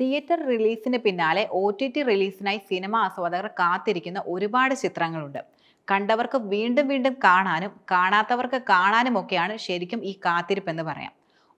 Theatre റിലീസിന് പിന്നാലെ O T T റിലീസിനായി സിനിമ ആസ്വാദകർ കാത്തിരിക്കുന്ന ഒരുപാട് ചിത്രങ്ങളുണ്ട്. കണ്ടവർക്ക് വീണ്ടും വീണ്ടും കാണാനും കാണാത്തവർക്ക് കാണാനും ഒക്കെയാണ് ശരിക്കും ഈ കാത്തിരിപ്പ് എന്ന് പറയാം.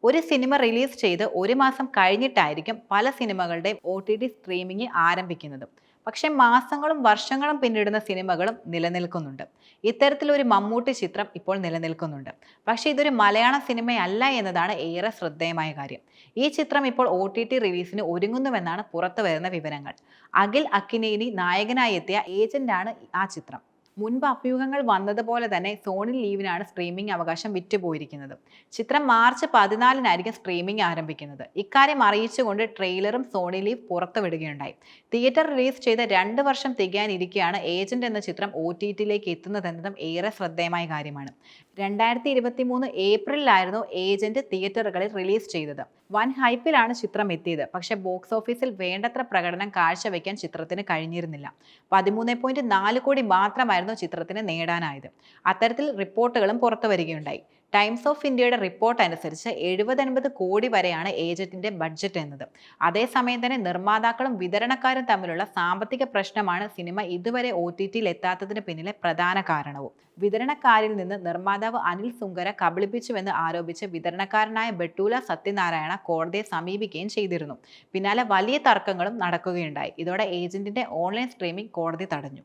ഒരു സിനിമ റിലീസ് ചെയ്ത് ഒരു മാസം കഴിഞ്ഞിട്ടായിരിക്കും പല സിനിമകളുടെയും ഒ ടി ടി സ്ട്രീമിംഗ് ആരംഭിക്കുന്നത്. പക്ഷേ മാസങ്ങളും വർഷങ്ങളും പിന്നിടുന്ന സിനിമകളും നിലനിൽക്കുന്നുണ്ട്. ഇത്തരത്തിലൊരു മമ്മൂട്ടി ചിത്രം ഇപ്പോൾ നിലനിൽക്കുന്നുണ്ട്. പക്ഷേ ഇതൊരു മലയാള സിനിമയല്ല എന്നതാണ് ഏറെ ശ്രദ്ധേയമായ കാര്യം. ഈ ചിത്രം ഇപ്പോൾ ഒ ടി ടി റിലീസിന് ഒരുങ്ങുന്നുവെന്നാണ് പുറത്തു വരുന്ന വിവരങ്ങൾ. അഖിൽ അക്കിനേനി നായകനായി എത്തിയ ഏജന്റാണ് ആ ചിത്രം. മുൻപ് അഭ്യൂഹങ്ങൾ വന്നതുപോലെ തന്നെ സോണി ലീവിനാണ് സ്ട്രീമിംഗ് അവകാശം വിറ്റുപോയിരിക്കുന്നത്. ചിത്രം മാർച്ച് പതിനാലിനായിരിക്കും സ്ട്രീമിംഗ് ആരംഭിക്കുന്നത്. ഇക്കാര്യം അറിയിച്ചുകൊണ്ട് ട്രെയിലറും സോണി ലീവ് പുറത്തുവിടുകയുണ്ടായി. തിയേറ്റർ റിലീസ് ചെയ്ത രണ്ട് വർഷം തികയാനിരിക്കെയാണ് ഏജന്റ് എന്ന ചിത്രം ഒ ടി ടിയിലേക്ക് എത്തുന്നതെന്നതും ഏറെ ശ്രദ്ധേയമായ കാര്യമാണ്. രണ്ടായിരത്തി ഇരുപത്തി മൂന്ന് ഏപ്രിലിലായിരുന്നു ഏജന്റ് തിയേറ്ററുകളിൽ റിലീസ് ചെയ്തത്. വൻ ഹൈപ്പിലാണ് ചിത്രം എത്തിയത്. പക്ഷേ ബോക്സ് ഓഫീസിൽ വേണ്ടത്ര പ്രകടനം കാഴ്ചവെക്കാൻ ചിത്രത്തിന് കഴിഞ്ഞിരുന്നില്ല. പതിമൂന്ന് പോയിന്റ് നാല് കോടി മാത്രമായിരുന്നു ചിത്രത്തിന് നേടാനായത്. അത്തരത്തിൽ റിപ്പോർട്ടുകളും പുറത്തു വരികയുണ്ടായി. ടൈംസ് ഓഫ് ഇന്ത്യയുടെ റിപ്പോർട്ട് അനുസരിച്ച് എഴുപത് അൻപത് കോടി വരെയാണ് ഏജന്റിന്റെ ബഡ്ജറ്റ് എന്നത്. അതേസമയം തന്നെ നിർമ്മാതാക്കളും വിതരണക്കാരും തമ്മിലുള്ള സാമ്പത്തിക പ്രശ്നമാണ് സിനിമ ഇതുവരെ ഒ ടി ടിയിൽ എത്താത്തതിന് പിന്നിലെ പ്രധാന കാരണവും. വിതരണക്കാരിൽ നിന്ന് നിർമ്മാതാവ് അനിൽ സുങ്കര കബളിപ്പിച്ചുവെന്ന് ആരോപിച്ച് വിതരണക്കാരനായ ബെട്ടൂല സത്യനാരായണ കോടതിയെ സമീപിക്കുകയും ചെയ്തിരുന്നു. പിന്നാലെ വലിയ തർക്കങ്ങളും നടക്കുകയുണ്ടായി. ഇതോടെ ഏജന്റിന്റെ ഓൺലൈൻ സ്ട്രീമിംഗ് കോടതി തടഞ്ഞു.